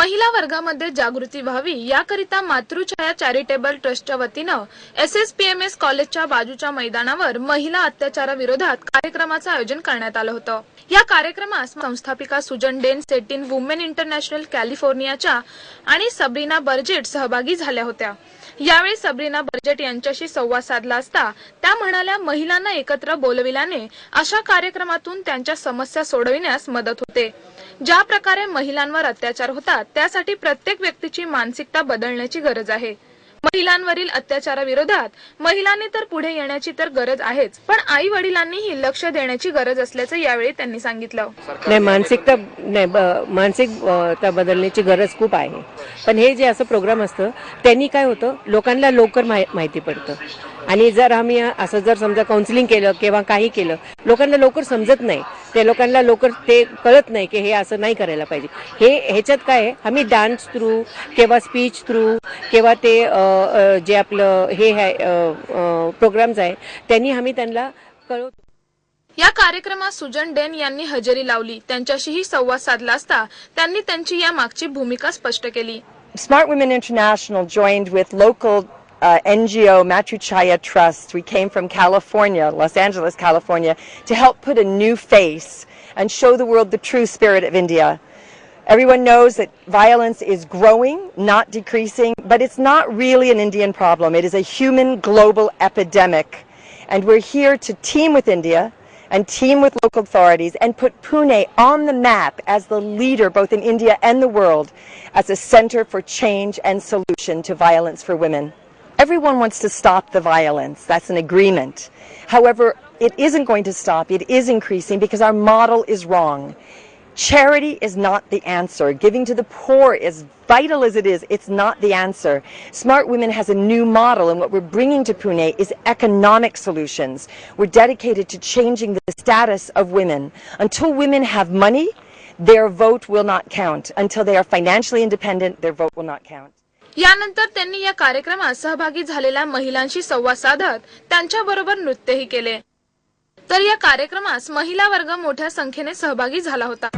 महिला वर्गामध्ये जागृती व्हावी याकरिता मातृछाया चॅरिटेबल ट्रस्टच्या वतीनं S S P M S कॉलेजच्या बाजूच्या मैदानावर महिला अत्याचाराविरोधात कार्यक्रमाचं आयोजन करण्यात आलं होतं. या कार्यक्रमास संस्थापिका सुजन डेन सेटिन वुमेन इंटरनॅशनल कॅलिफोर्नियाच्या आणि सबरीना बर्जेट सहभागी झाल्या होत्या. यावेळी सबरीना बर्जेट यांच्याशी संवाद साधला असता त्या म्हणाल्या महिलांना एकत्र बोलविल्याने अशा कार्यक्रमातून त्यांच्या समस्या सोडविण्यास मदत होते. ज्या प्रकारे महिलांवर अत्याचार होतात त्यासाठी प्रत्येक व्यक्तीची मानसिकता बदलण्याची गरज आहे. महिलांवरील अत्याचाराविरोधात महिलांनी तर पुढे येण्याची तर गरज आहेच पण आई वडिलांनीही लक्ष देण्याची गरज असल्याचं यावेळी त्यांनी सांगितलं. नाही मानसिकता नाही मानसिकता बदलण्याची गरज खूप आहे. पण हे जे असं प्रोग्राम असतं त्यांनी काय होतं लोकांना लवकर माहिती पडतं. आणि जर आम्ही असं जर समजा काउन्सिलिंग केलं किंवा काही केलं लोकांना लवकर समजत नाही. ते लोकांना लवकर ते कळत नाही की हे असं नाही करायला पाहिजे. हे ह्याच्यात काय आहे आम्ही डान्स थ्रू किंवा स्पीच थ्रू किंवा ते आ, जे आपलं हे आहे प्रोग्राम्स आहे त्यांनी आम्ही त्यांना कळवतो या कार्यक्रमात सुजन डेन यांनी हजेरी लावली त्यांच्याशीही संवाद साधला असता त्यांनी त्यांची या मागची भूमिका स्पष्ट केली Smart Women International joined with local uh, NGO Machuchaya Trust. We came from California, Los Angeles, California, to help put a new face and show the world the true spirit of India. Everyone knows that violence is growing, not decreasing, but it's not really an Indian problem. It is a human global epidemic. And we're here to team with India and team with local authorities and put Pune on the map as the leader both in India and the world as a center for change and solution to violence for women. Everyone wants to stop the violence. That's an agreement. However, it isn't going to stop. It is increasing because our model is wrong. Charity is not the answer. Giving to the poor, as vital as it is, it's not the answer. Smart Women has a new model, and what we're bringing to Pune is economic solutions. We're dedicated to changing the status of women. Until women have money, their vote will not count. Until they are financially independent, their vote will not count. यानंतर त्यांनी या कार्यक्रमात सहभागी झालेल्या महिलांशी संवाद साधत त्यांच्याबरोबर नृत्यही केले तर या कार्यक्रमास महिला वर्ग मोठ्या संख्येने सहभागी झाला होता.